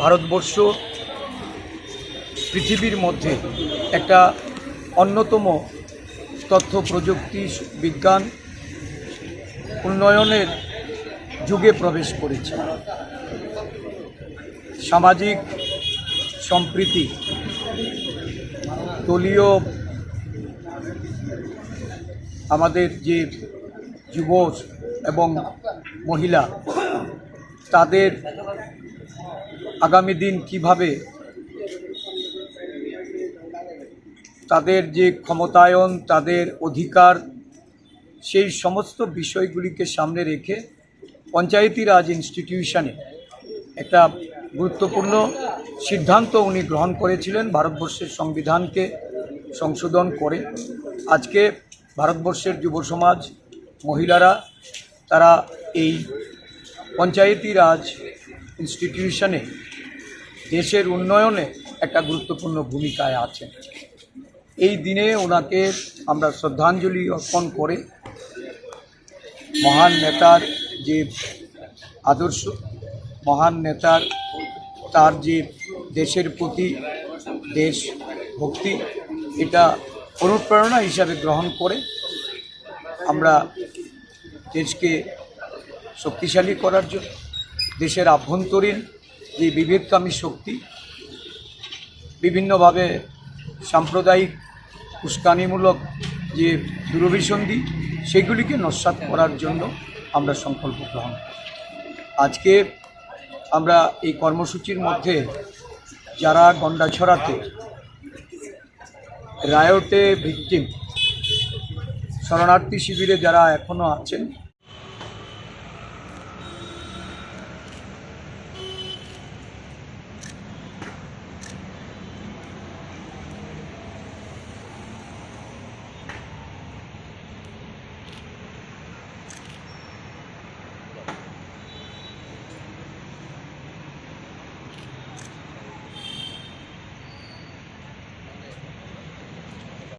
ভারতবর্ষ পৃথিবীর মধ্যে একটা অন্যতম তথ্য, প্রযুক্তি, বিজ্ঞান উন্নয়নের যুগে প্রবেশ করেছে। সামাজিক সম্প্রীতি, দলীয় আমাদের যে যুব এবং মহিলা, তাদের আগামী দিন কীভাবে তাদের যে ক্ষমতায়ন, তাদের অধিকার, সেই সমস্ত বিষয়গুলিকে সামনে রেখে পঞ্চায়েতি রাজ ইনস্টিটিউশনে একটা গুরুত্বপূর্ণ সিদ্ধান্ত উনি গ্রহণ করেছিলেন ভারতবর্ষের সংবিধানকে সংশোধন করে। আজকে ভারতবর্ষের যুব সমাজ, মহিলারা, তারা এই পঞ্চায়েতি রাজ ইনস্টিটিউশনে দেশের উন্নয়নে একটা গুরুত্বপূর্ণ ভূমিকায় আছেন। এই দিনে ওনাকে আমরা শ্রদ্ধাঞ্জলি অর্পণ করে মহান নেতার যে আদর্শ, মহান নেতার তার যে দেশের প্রতি দেশ ভক্তি এটা অনুপ্রেরণা হিসাবে গ্রহণ করে আমরা দেশকে শক্তিশালী করার জন্য, দেশের আভ্যন্তরীণ যে বিভেদকামী শক্তি, বিভিন্নভাবে সাম্প্রদায়িক উস্কানিমূলক যে দূরভিসন্ধি সেগুলিকে নস্বাত করার জন্য আমরা সংকল্প গ্রহণ আজকে আমরা এই কর্মসূচির মধ্যে যারা গন্ডাছড়াতে রায়টে ভিকটিম, শরণার্থী শিবিরে যারা এখনও আছেন